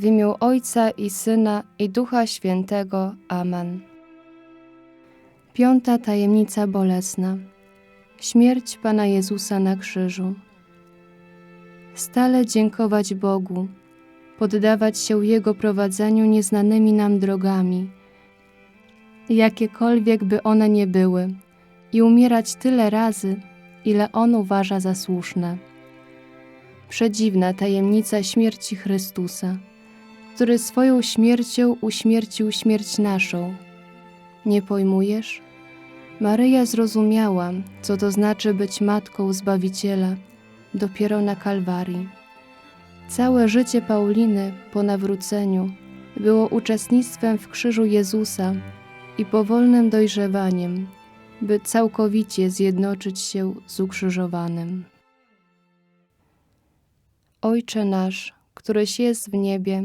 W imię Ojca i Syna i Ducha Świętego. Amen. Piąta tajemnica bolesna. Śmierć Pana Jezusa na krzyżu. Stale dziękować Bogu, poddawać się Jego prowadzeniu nieznanymi nam drogami, jakiekolwiek by one nie były, i umierać tyle razy, ile On uważa za słuszne. Przedziwna tajemnica śmierci Chrystusa, który swoją śmiercią uśmiercił śmierć naszą. Nie pojmujesz? Maryja zrozumiała, co to znaczy być matką Zbawiciela dopiero na Kalwarii. Całe życie Pauliny po nawróceniu było uczestnictwem w krzyżu Jezusa i powolnym dojrzewaniem, by całkowicie zjednoczyć się z ukrzyżowanym. Ojcze nasz, któryś jest w niebie,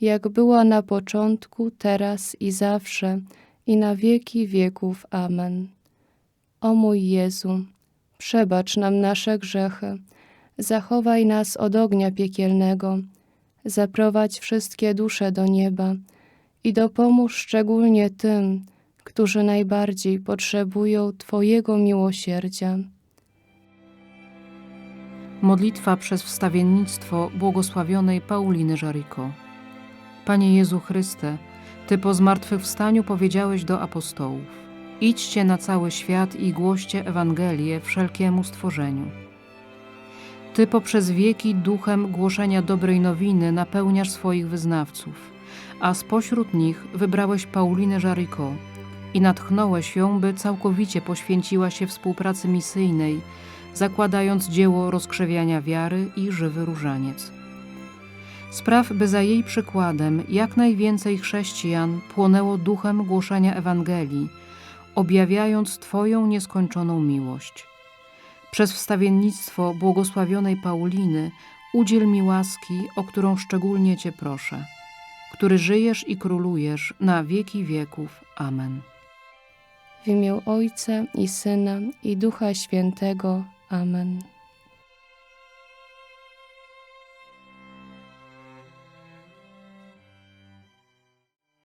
jak była na początku, teraz i zawsze, i na wieki wieków. Amen. O mój Jezu, przebacz nam nasze grzechy, zachowaj nas od ognia piekielnego, zaprowadź wszystkie dusze do nieba i dopomóż szczególnie tym, którzy najbardziej potrzebują Twojego miłosierdzia. Modlitwa przez wstawiennictwo błogosławionej Pauliny Żariko. Panie Jezu Chryste, Ty po zmartwychwstaniu powiedziałeś do apostołów: Idźcie na cały świat i głoście Ewangelię wszelkiemu stworzeniu. Ty poprzez wieki duchem głoszenia dobrej nowiny napełniasz swoich wyznawców, a spośród nich wybrałeś Paulinę Żariko i natchnąłeś ją, by całkowicie poświęciła się współpracy misyjnej, zakładając dzieło rozkrzewiania wiary i żywy różaniec. Spraw, by za jej przykładem jak najwięcej chrześcijan płonęło duchem głoszenia Ewangelii, objawiając Twoją nieskończoną miłość. Przez wstawiennictwo błogosławionej Pauliny udziel mi łaski, o którą szczególnie Cię proszę, który żyjesz i królujesz na wieki wieków. Amen. W imię Ojca i Syna i Ducha Świętego. Amen.